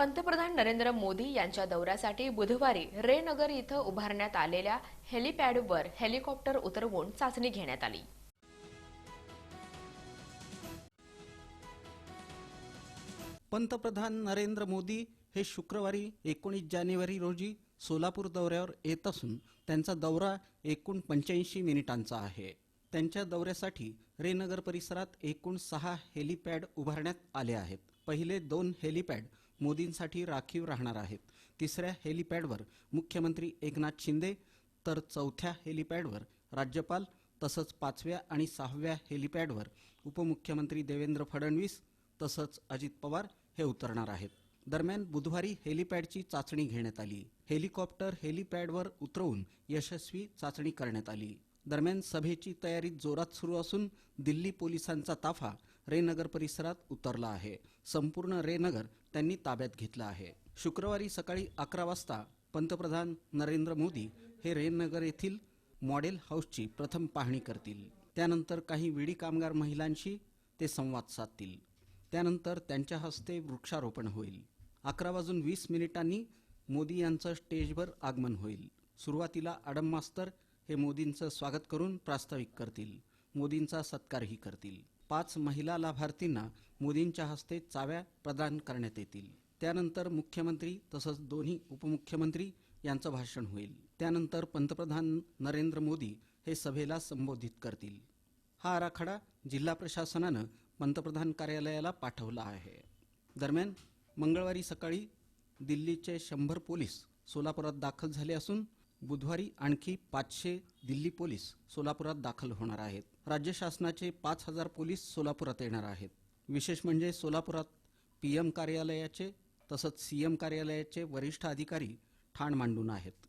पंतप्रधान नरेंद्र मोदी यांच्या दौऱ्यासाठी बुधवारी रेनगर इथं उभारण्यात आलेल्या हेलिपॅडवर हेलिकॉप्टर उतरवून चाचणी घेण्यात आली. पंतप्रधान नरेंद्र मोदी हे शुक्रवारी एकोणीस जानेवारी रोजी सोलापूर दौऱ्यावर येत असून त्यांचा दौरा एकूण पंच्याऐंशी मिनिटांचा आहे. त्यांच्या दौऱ्यासाठी रेनगर परिसरात एकूण सहा हेलिपॅड उभारण्यात आले आहेत. पहिले दोन हेलिपॅड मोदींसाठी राखीव राहणार आहेत. तिसऱ्या हेलिपॅडवर मुख्यमंत्री एकनाथ शिंदे तर चौथ्या हेलिपॅडवर राज्यपाल तसंच पाचव्या आणि सहाव्या हेलिपॅडवर उपमुख्यमंत्री देवेंद्र फडणवीस तसंच अजित पवार हे उतरणार आहेत. दरम्यान बुधवारी हेलिपॅडची चाचणी घेण्यात आली. हेलिकॉप्टर हेलिपॅडवर उतरवून यशस्वी चाचणी करण्यात आली. दरम्यान सभेची तयारी जोरात सुरू असून दिल्ली पोलिसांचा ताफा रेनगर परिसरात उतरला आहे. संपूर्ण रेनगर त्यांनी ताब्यात घेतलं आहे. शुक्रवारी सकाळी अकरा वाजता पंतप्रधान नरेंद्र मोदी हे रेनगर येथील मॉडेल हाऊसची प्रथम पाहणी करतील. त्यानंतर काही विडी कामगार महिलांशी ते संवाद साधतील. त्यानंतर त्यांच्या हस्ते वृक्षारोपण होईल. अकरा वाजून वीस मिनिटांनी मोदी यांचं स्टेजवर आगमन होईल. सुरुवातीला आडम मास्तर हे मोदींचं स्वागत करून प्रास्ताविक करतील. मोदींचा सत्कारही करतील. पाच महिला लाभार्थींना मोदींच्या हस्ते चाव्या प्रदान करण्यात येतील. त्यानंतर मुख्यमंत्री तसंच दोन्ही उपमुख्यमंत्री यांचं भाषण होईल. त्यानंतर पंतप्रधान नरेंद्र मोदी हे सभेला संबोधित करतील. हा आराखडा जिल्हा प्रशासनानं पंतप्रधान कार्यालयाला पाठवला आहे. दरम्यान मंगळवारी सकाळी दिल्लीचे शंभर पोलीस सोलापुरात दाखल झाले असून बुधवारी आणखी पाचशे दिल्ली पोलीस सोलापुरात दाखल होणार आहेत. राज्य शासनाचे पाच हजार पोलीस सोलापुरात येणार आहेत. विशेष म्हणजे सोलापुरात पी एम कार्यालयाचे तसंच सी एम कार्यालयाचे वरिष्ठ अधिकारी ठाण मांडून आहेत.